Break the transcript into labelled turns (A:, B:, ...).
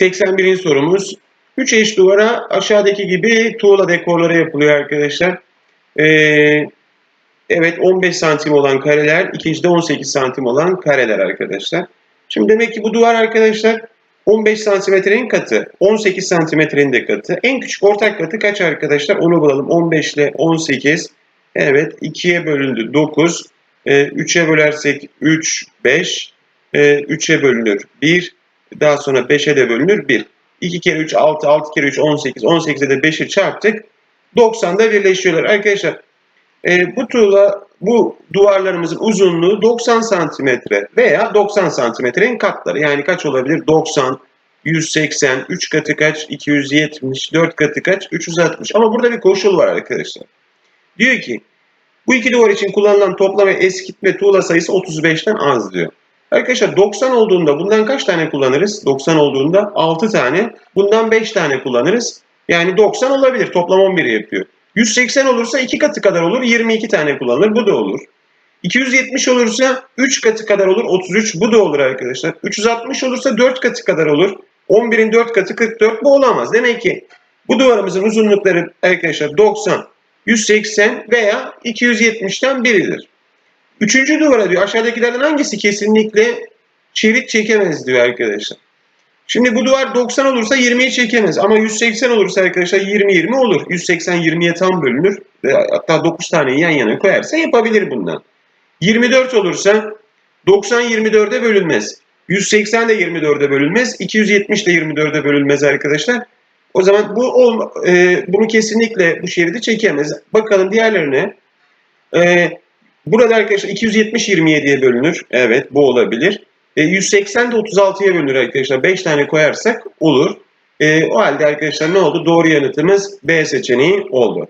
A: 81. sorumuz. 3 eş duvara aşağıdaki gibi tuğla dekorları yapılıyor arkadaşlar. Ee, evet 15 santim olan kareler, ikincide 18 santim olan kareler arkadaşlar. Şimdi demek ki bu duvar arkadaşlar 15 santimetrenin katı, 18 santimetrenin de katı. En küçük ortak katı kaç arkadaşlar? Onu bulalım. 15 ile 18. Evet 2'ye bölündü 9. Ee, 3'e bölersek 3, 5. Ee, 3'e bölünür 1. Daha sonra 5'e de bölünür 1. 2 kere 3 6, 6 kere 3 18. 18'e de 5'i çarptık. 90'da birleşiyorlar. Arkadaşlar e, bu tuğla, bu duvarlarımızın uzunluğu 90 santimetre veya 90 santimetrenin katları. Yani kaç olabilir? 90, 180, 3 katı kaç? 270, 4 katı kaç? 360. Ama burada bir koşul var arkadaşlar. Diyor ki bu iki duvar için kullanılan toplam ve eskitme tuğla sayısı 35'ten az diyor. Arkadaşlar 90 olduğunda bundan kaç tane kullanırız? 90 olduğunda 6 tane. Bundan 5 tane kullanırız. Yani 90 olabilir. Toplam 11 yapıyor. 180 olursa 2 katı kadar olur. 22 tane kullanılır. Bu da olur. 270 olursa 3 katı kadar olur. 33 bu da olur arkadaşlar. 360 olursa 4 katı kadar olur. 11'in 4 katı 44 bu olamaz. Demek ki bu duvarımızın uzunlukları arkadaşlar 90, 180 veya 270'ten biridir. Üçüncü duvara diyor aşağıdakilerden hangisi kesinlikle şerit çekemez diyor arkadaşlar. Şimdi bu duvar 90 olursa 20'yi çekemez ama 180 olursa arkadaşlar 20-20 olur. 180 20'ye tam bölünür. Hatta 9 taneyi yan yana koyarsa yapabilir bundan. 24 olursa 90 24'e bölünmez. 180 de 24'e bölünmez. 270 de 24'e bölünmez arkadaşlar. O zaman bu olma, e, bunu kesinlikle bu şeridi çekemez. Bakalım diğerlerine. E, burada arkadaşlar 270 27'ye bölünür. Evet bu olabilir. E, 180 de 36'ya bölünür arkadaşlar. 5 tane koyarsak olur. E, o halde arkadaşlar ne oldu? Doğru yanıtımız B seçeneği oldu.